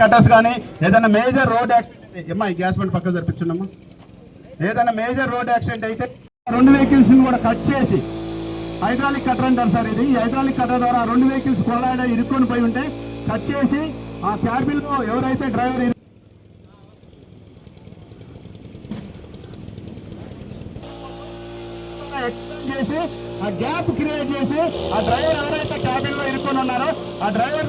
Cutters కానీ ఏదైనా major road accident అమ్మా ఈ గ్యాస్ బండ్ పక్కన జరిపించున్నామా ఏదైనా మేజర్ రోడ్ యాక్సిడెంట్ అయితే రెండు వెహికల్స్ కూడా కట్ చేసి హైడ్రాలిక్ కట్టర్ అంటారు సార్ ఇది. ఈ హైడ్రాలిక్ కట్టర్ ద్వారా రెండు వెహికల్స్ కొలాడ ఇరుక్కొని పోయి ఉంటే కట్ చేసి ఆ క్యాబిన్లో ఎవరైతే డ్రైవర్ చేసి ఆ గ్యాప్ క్రియేట్ చేసి ఆ డ్రైవర్ ఎవరైతే క్యాబిన్లో ఇరుక్కొని ఉన్నారో ఆ డ్రైవర్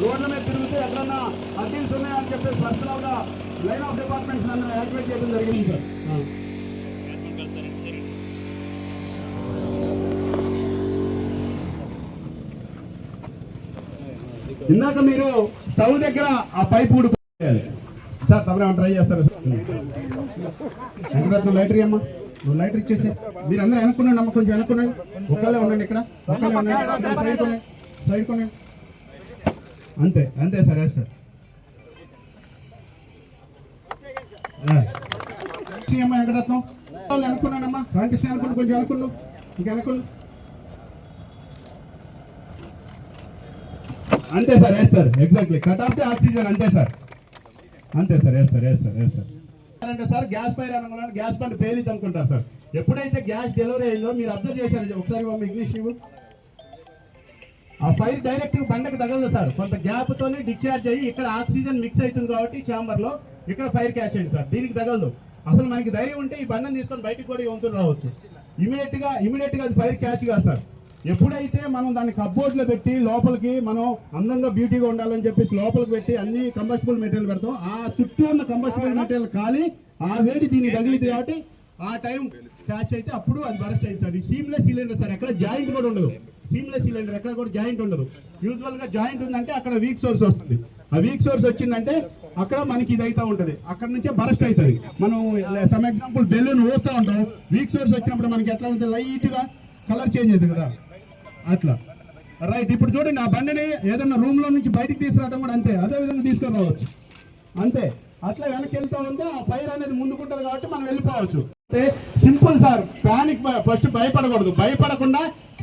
రోడ్ల మీద తిరుగుతూ ఎక్కడన్నా అడ్డీలు ఉన్నాయని చెప్పేసి పర్సనల్గా లైన్ ఆఫ్ డిపార్ట్మెంట్స్ నన్ను యాక్టివేట్ చేయడం జరిగింది సార్. ఇందాక మీరు స్టవ్ దగ్గర ఆ పైప్ ఊడిపోయాలి సార్ తమరేమో ట్రై చేస్తారు వెంకటరత్నం లైటర్ అమ్మా నువ్వు లైటర్ ఇచ్చేసి మీరు అందరూ వెనుక్కున్నాండి అమ్మ కొంచెం వెనుక్కున్నాండి ఒకళ్ళే ఉండండి ఇక్కడ. ఒకళ్ళే ఉండండి. సైడ్ కొనండి. సైడ్ కొనండి. అంతే అంతే సార్ ఎస్ సార్ అమ్మ వెంకటరత్నం. వాళ్ళు వెనుక్కున్నానమ్మా రామకృష్ణ అనుకుని కొంచెం వెనుకున్నావు ఇంకా వెనుకున్నావు అంతే sir yes sir exactly cut off the oxygen అంతే సార్. అంతే sir yes sir yes sir yes sir అంటే సార్ గ్యాస్ ఫైర్ అనగా గ్యాస్ బండ్ పేలింది అనుకుంటారు సార్. ఎప్పుడైతే గ్యాస్ డెలివరీ అయిందో మీరు అబ్జర్వ్ చేశారు ఒకసారి ఇవ్వు. ఆ ఫైర్ డైరెక్ట్ బండకు తగలదు సార్. కొంత గ్యాప్ తోనే డిశ్చార్జ్ అయ్యి ఇక్కడ ఆక్సిజన్ మిక్స్ అవుతుంది కాబట్టి ఛాంబర్లో ఇక్కడ ఫైర్ క్యాచ్ అయింది సార్. దీనికి తగలదు. అసలు మనకి ధైర్యం ఉంటే ఈ బండను తీసుకొని బయటకు కూడా వంతులు రావచ్చు. ఇమీడియట్గా ఇమీడియట్గా అది ఫైర్ క్యాచ్ కాదు సార్. ఎప్పుడైతే మనం దాన్ని కప్బోర్డ్లో పెట్టి లోపలికి మనం అందంగా బ్యూటీగా ఉండాలని చెప్పేసి లోపలికి పెట్టి అన్ని కంబస్టిబుల్ మెటీరియల్ పెడతాం ఆ చుట్టూ ఉన్న కంబస్టిబుల్ మెటీరియల్ కాలి ఆ వేడి దీనికి తగిలింది కాబట్టి ఆ టైం క్యాచ్ అయితే అప్పుడు అది బరస్ట్ అయింది సార్. ఈ సీమ్లెస్ సిలిండర్ సార్ ఎక్కడ జాయింట్ కూడా ఉండదు. సీమ్లెస్ సిలిండర్ ఎక్కడ కూడా జాయింట్ ఉండదు. యూజువల్గా జాయింట్ ఉందంటే అక్కడ వీక్ సోర్స్ వస్తుంది. ఆ వీక్ సోర్స్ వచ్చిందంటే అక్కడ మనకి ఇది అయితే ఉంటుంది. అక్కడ నుంచే బరస్ట్ అవుతుంది మనం సమ్ ఎగ్జాంపుల్ బెలూన్ ఊస్తూ ఉంటాం. వీక్ సోర్స్ వచ్చినప్పుడు మనకి ఎట్లా ఉంటుంది? లైట్గా కలర్ చేంజ్ అవుతుంది కదా. అట్లా. రైట్ ఇప్పుడు చూడండి ఆ బండిని ఏదైనా రూమ్లో నుంచి బయటికి తీసుకురావడం కూడా అంతే. అదే విధంగా తీసుకొని రావచ్చు. అంతే. అట్లా వెనక్కి వెళ్తా ఉంటే ఆ ఫైర్ అనేది ముందుకుంటది కాబట్టి మనం వెళ్ళిపోవచ్చు. సింపుల్ సార్ పానిక్ ఫస్ట్ భయపడకూడదు. భయపడకుండా